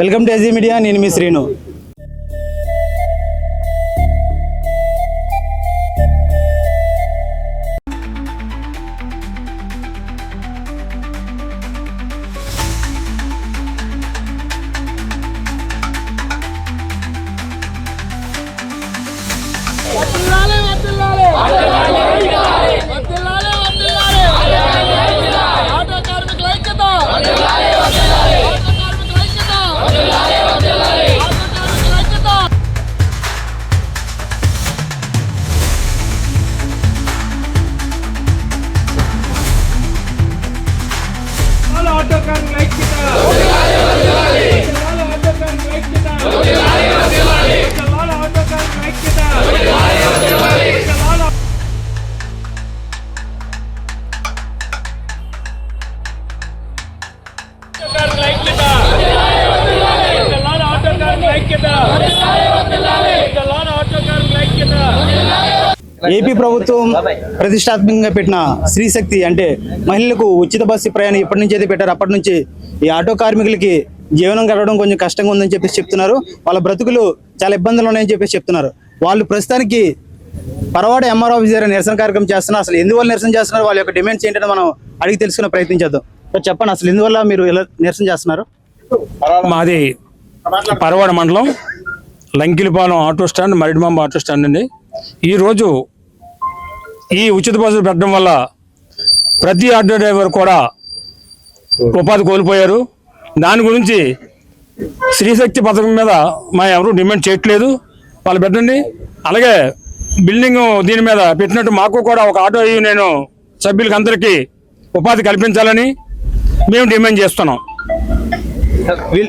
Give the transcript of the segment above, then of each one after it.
Welcome to ఎజీ media నేను మీ Srinu. AP ప్రభుత్వం ప్రతిష్టాత్మకంగా పెట్టిన స్త్రీశక్తి అంటే మహిళలకు ఉచిత బస్సు ప్రయాణం ఎప్పటి నుంచి అయితే పెట్టారు అప్పటి నుంచి ఈ ఆటో కార్మికులకి జీవనం గడవడం కొంచెం కష్టంగా ఉందని చెప్పేసి చెప్తున్నారు. వాళ్ళ బ్రతుకులు చాలా ఇబ్బందులు ఉన్నాయని చెప్పేసి చెప్తున్నారు. వాళ్ళు ప్రస్తుతానికి పరవాడ ఎంఆర్ ఆఫీస్ దగ్గర నిరసన కార్యక్రమం చేస్తున్నారు. అసలు ఎందువల్ల నిరసన చేస్తున్నారు? వాళ్ళ యొక్క డిమాండ్స్ ఏంటంటే మనం అడిగి తెలుసుకునే ప్రయత్నం చేద్దాం. సో చెప్పండి అసలు ఎందువల్ల మీరు ఇలా నిరసన చేస్తున్నారు? మాది పరవాడ మండలం. Lankilipalem auto stand Maridimamba auto stand అండి. ఈరోజు ఈ ఉచిత బస్సులు పెట్టడం వల్ల ప్రతి ఆటో డ్రైవర్ కూడా ఉపాధి కోల్పోయారు. దాని గురించి స్త్రీశక్తి పథకం మీద మా ఎవరు డిమాండ్ చేయట్లేదు. వాళ్ళు పెట్టండి. అలాగే బిల్డింగ్ దీని మీద పెట్టినట్టు మాకు కూడా ఒక ఆటో నేను సభ్యులకి అందరికీ ఉపాధి కల్పించాలని మేము డిమాండ్ చేస్తున్నాం.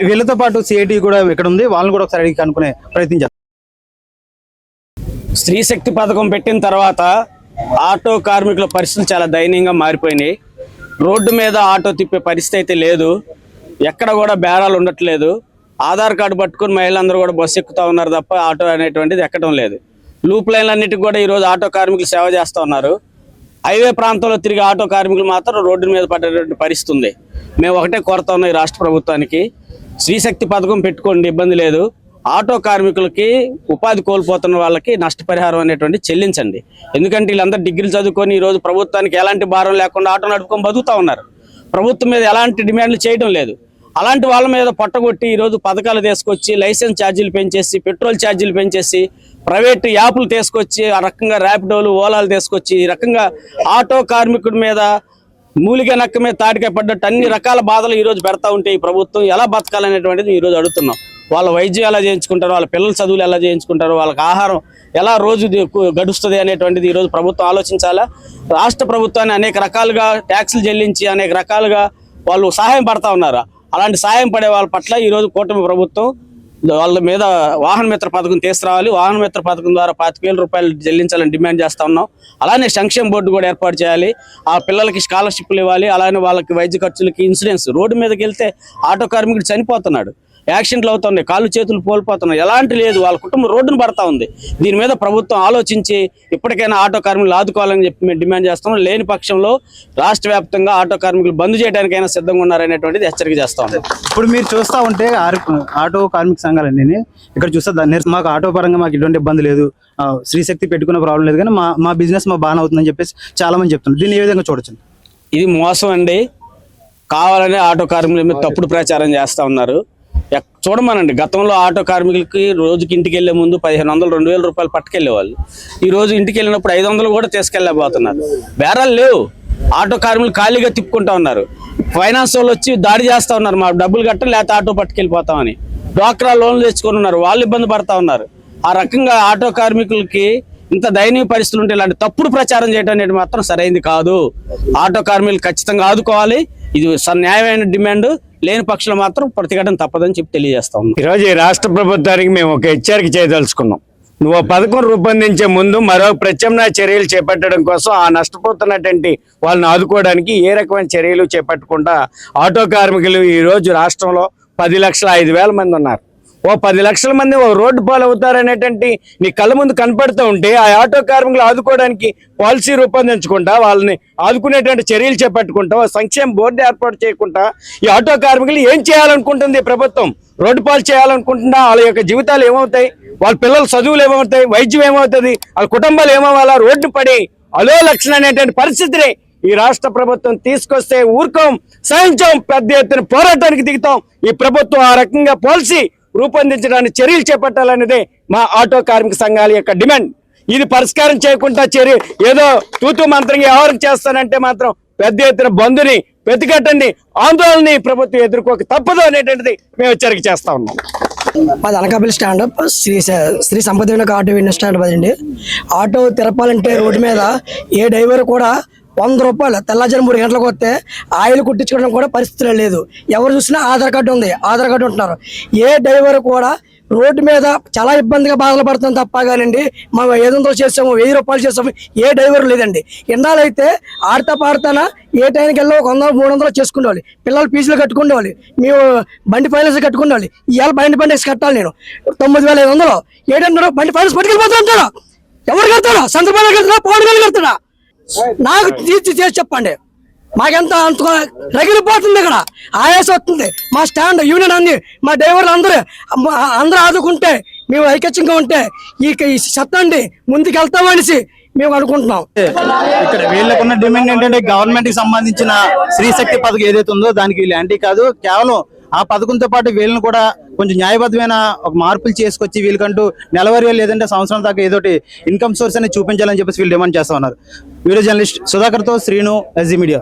వీళ్ళతో పాటు సిఐటి కూడా ఇక్కడ ఉంది. వాళ్ళని కూడా ఒకసారి అడిగి కనుక్కునే ప్రయత్నం స్త్రీ శక్తి పథకం పెట్టిన తర్వాత ఆటో కార్మికుల పరిస్థితులు చాలా దయనీయంగా మారిపోయినాయి. రోడ్డు మీద ఆటో తిప్పే పరిస్థితి అయితే లేదు. ఎక్కడ కూడా బేరాలు ఉండట్లేదు. ఆధార్ కార్డు పట్టుకుని మహిళలందరూ కూడా బస్సు ఎక్కుతూ ఉన్నారు తప్ప ఆటో అనేటువంటిది ఎక్కడం లేదు. లూప్ లైన్లన్నిటికి కూడా ఈరోజు ఆటో కార్మికులు సేవ చేస్తూ ఉన్నారు. హైవే ప్రాంతంలో తిరిగి ఆటో కార్మికులు మాత్రం రోడ్డు మీద పడేటువంటి పరిస్థితి ఉంది. మేము ఒకటే కోరుతా ఉన్నాం ఈ రాష్ట్ర ప్రభుత్వానికి. శ్రీశక్తి పథకం పెట్టుకోండి ఇబ్బంది లేదు. ఆటో కార్మికులకి ఉపాధి కోల్పోతున్న వాళ్ళకి నష్టపరిహారం అనేటువంటి చెల్లించండి. ఎందుకంటే వీళ్ళందరూ డిగ్రీలు చదువుకొని ఈరోజు ప్రభుత్వానికి ఎలాంటి భారం లేకుండా ఆటో నడుపుకొని బతుకుతూ ఉన్నారు. ప్రభుత్వం మీద ఎలాంటి డిమాండ్లు చేయడం లేదు. అలాంటి వాళ్ళ మీద పట్టగొట్టి ఈరోజు పథకాలు తీసుకొచ్చి లైసెన్స్ ఛార్జీలు పెంచేసి పెట్రోల్ ఛార్జీలు పెంచేసి ప్రైవేట్ యాప్లు తీసుకొచ్చి ఆ రకంగా ర్యాపిడోలు ఓలాలు తీసుకొచ్చి ఈ రకంగా ఆటో కార్మికుడి మీద మూలిక నక్క మీద తాటికాయ పడ్డట్టు అన్ని రకాల బాధలు ఈరోజు పెడతా ఉంటే ఈ ప్రభుత్వం ఎలా బతకాలనేటువంటిది ఈరోజు అడుగుతున్నాం. వాళ్ళ వైద్యం ఎలా చేయించుకుంటారు? వాళ్ళ పిల్లల చదువులు ఎలా చేయించుకుంటారు? వాళ్ళకి ఆహారం ఎలా రోజు గడుస్తుంది అనేటువంటిది ఈరోజు ప్రభుత్వం ఆలోచించాలా? రాష్ట్ర ప్రభుత్వాన్ని అనేక రకాలుగా ట్యాక్సులు చెల్లించి అనేక రకాలుగా వాళ్ళు సహాయం పడతా ఉన్నారు? అలాంటి సహాయం పడే వాళ్ళ పట్ల ఈరోజు కూటమి ప్రభుత్వం వాళ్ళ మీద వాహన మిత్ర పథకం తీసుకురావాలి. వాహన మిత్ర పథకం ద్వారా పాతిక వేల రూపాయలు చెల్లించాలని డిమాండ్ చేస్తా ఉన్నాం. అలానే సంక్షేమ బోర్డు కూడా ఏర్పాటు చేయాలి. ఆ పిల్లలకి స్కాలర్షిప్లు ఇవ్వాలి. అలానే వాళ్ళకి వైద్య ఖర్చులకి ఇన్సూరెన్స్. రోడ్డు మీదకి వెళ్తే ఆటో కార్మికుడు చనిపోతున్నాడు. యాక్సిడెంట్లు అవుతున్నాయి కాళ్ళు చేతులు కోల్పోతున్నాయి ఎలాంటి లేదు వాళ్ళ కుటుంబం రోడ్డును పడతా ఉంది. దీని మీద ప్రభుత్వం ఆలోచించి ఇప్పటికైనా ఆటో కార్మికులు ఆదుకోవాలని చెప్పి మేము డిమాండ్ చేస్తున్నాం. లేని పక్షంలో రాష్ట్ర వ్యాప్తంగా ఆటో కార్మికులు బంద్ చేయడానికైనా సిద్ధంగా ఉన్నారనేటువంటిది హెచ్చరిక చేస్తా ఉన్నాం. ఇప్పుడు మీరు చూస్తా ఉంటే ఆటో కార్మిక సంఘాలన్నీ ఇక్కడ చూస్తే దాన్ని మాకు ఆటో పరంగా మాకు ఎటువంటి ఇబ్బంది లేదు. ఆ, స్త్రీశక్తి పెట్టుకునే ప్రాబ్లం లేదు కానీ మా మా బిజినెస్ మా బాగా అవుతుందని చెప్పేసి చాలా మంది చెప్తున్నారు. దీన్ని ఏ విధంగా చూడొచ్చు? ఇది మోసం అండి. కావాలని ఆటో కార్మికుల మీద తప్పుడు ప్రచారం చేస్తా ఉన్నారు. చూడమనండి. గతంలో ఆటో కార్మికులకి రోజుకి ఇంటికి వెళ్ళే ముందు పదిహేను వందలు రెండు వేల రూపాయలు పట్టుకెళ్ళేవాళ్ళు ఈ రోజు ఇంటికి వెళ్ళినప్పుడు ఐదు వందలు కూడా తీసుకెళ్ళబోతున్నారు. బేరాలు లేవు. ఆటో కార్మికులు ఖాళీగా తిప్పుకుంటా ఉన్నారు. ఫైనాన్స్ వాళ్ళు వచ్చి దాడి చేస్తా ఉన్నారు. మా డబ్బులు కట్ట లేకపోతే ఆటో పట్టుకెళ్ళిపోతామని. డ్వాక్రా లోన్లు తెచ్చుకొని ఉన్నారు. వాళ్ళు ఇబ్బంది పడతా ఉన్నారు. ఆ రకంగా ఆటో కార్మికులకి ఇంత దయనీయ పరిస్థితులు ఉంటే ఇలాంటి తప్పుడు ప్రచారం చేయడం అనేది మాత్రం సరైంది కాదు. ఆటో కార్మికులు ఖచ్చితంగా ఆదుకోవాలి. ఇది స- న్యాయమైన డిమాండ్. లేని పక్షులు మాత్రం ప్రతిఘటన తప్పదని చెప్పి తెలియజేస్తా ఉన్నాం. ఈరోజు ఈ రాష్ట్ర ప్రభుత్వానికి మేము ఒక హెచ్చరిక చేయదలుచుకున్నాం. నువ్వు ఓ పథకం రూపొందించే ముందు మరో ప్రత్యామ్నాయ చర్యలు చేపట్టడం కోసం ఆ నష్టపోతున్నటువంటి వాళ్ళని ఆదుకోవడానికి ఏ రకమైన చర్యలు చేపట్టకుండా ఆటో కార్మికులు ఈరోజు రాష్ట్రంలో పది లక్షల ఐదు వేల మంది ఉన్నారు. ఓ పది లక్షల మంది ఓ రోడ్డు పాలు అవుతారనేటువంటి నీ కళ్ళ ముందు కనపడుతూ ఉంటే ఆ ఆటో కార్మికులు ఆదుకోవడానికి పాలసీ రూపొందించకుండా వాళ్ళని ఆదుకునేటువంటి చర్యలు చేపట్టుకుంటా సంక్షేమ బోర్డు ఏర్పాటు చేయకుండా ఈ ఆటో కార్మికులు ఏం చేయాలనుకుంటుంది ప్రభుత్వం? రోడ్డు పాలు చేయాలనుకుంటున్నా వాళ్ళ యొక్క జీవితాలు ఏమవుతాయి? వాళ్ళ పిల్లల చదువులు ఏమవుతాయి? వైద్యం ఏమవుతుంది? వాళ్ళ కుటుంబాలు ఏమవ్వాలా? రోడ్డు పడి అలో లక్షణ అనేటువంటి పరిస్థితిని ఈ రాష్ట్ర ప్రభుత్వం తీసుకొస్తే ఊరుకోం సహించాం పెద్ద ఎత్తున పోరాటానికి దిగుతాం. ఈ ప్రభుత్వం ఆ రకంగా పాలసీ రూపొందించడానికి చర్యలు చేపట్టాలనేదే మా ఆటో కార్మిక సంఘాల యొక్క డిమాండ్. ఇది పరిష్కారం చేయకుండా చర్య ఏదో తూతు మంత్రం వ్యవహారం చేస్తానంటే మాత్రం పెద్ద ఎత్తున బంధుని వెతికట్టండి ఆందోళనని ప్రభుత్వం ఎదుర్కోక తప్పదు అనేటువంటిది మేము హెచ్చరిక చేస్తా ఉన్నాం. మాది అనకాపల్లి స్టాండప్ శ్రీ శ్రీ సంపద ఆటో విన్న స్టాండ్ పదండి ఆటో తిరపాలంటే రోడ్డు మీద ఏ డ్రైవర్ కూడా వంద రూపాయలు తెల్లాజారు మూడు గంటలకు వస్తే ఆయిల్ కుట్టించుకోవడం కూడా పరిస్థితులు లేదు. ఎవరు చూసినా ఆధార్ కార్డు ఉంది ఆధార్ కార్డు ఉంటున్నారు. ఏ డ్రైవర్ కూడా రోడ్డు మీద చాలా ఇబ్బందిగా బాధలు పడుతుంది తప్ప కానండి మనం వందలు చేసాము వెయ్యి రూపాయలు చేసాము ఏ డ్రైవర్ లేదండి. ఇన్నాళ్ళైతే ఆడతా పాడతానా ఏ టైంకి వెళ్ళి ఒక వందలు మూడు వందలు చేసుకునేవాళ్ళు పిల్లలు ఫీజులు కట్టుకునేవాళ్ళు మేము బండి ఫైనాన్స్ కట్టుకునేవాళ్ళు ఇవాళ బండి ఫైనాన్స్ కట్టాలి నేను. తొమ్మిది వేల ఐదు వందలు. ఏడన్నారు బండి ఫైనాన్స్ పట్టుకెళ్ళిపోతా ఎవరు కడతాడా చంద్రబాబు కడతాడా పవన్ కళ్యాణ్ కడతాడా? నాకు తీర్చి చేసి చెప్పండి. మాకెంత అంత రగిలిపోతుంది ఇక్కడ. ఆయాసం వస్తుంది. మా స్టాండ్ యూనియన్ అన్ని మా డ్రైవర్లు అందరూ అమ్మ- అందరూ ఆదుకుంటే మేము ఐకత్యంగా ఉంటే ఈ ఈ సత్తండి ముందుకు వెళ్తామనేసి మేము అనుకుంటున్నాం. ఇక్కడ వీళ్ళకున్న డిమాండ్ ఏంటంటే గవర్నమెంట్కి సంబంధించిన శ్రీశక్తి పథకం ఏదైతే ఉందో దానికి వీళ్ళు యాంటీ కాదు. కేవలం ఆ పథకంతో పాటు వీళ్ళని కూడా కొంచెం న్యాయబద్ధమైన ఒక మార్పులు చేసుకొచ్చి వీళ్ళకంటూ నెలవారీ లేదంటే సంవత్సరం దాకా ఏదోటి ఇన్కమ్ సోర్స్ అనేది చూపించాలని చెప్పేసి వీళ్ళు డిమాండ్ చేస్తా ఉన్నారు. వీడియో జర్నలిస్ట్ సుధాకర్తో శ్రీను ఎస్జీ మీడియా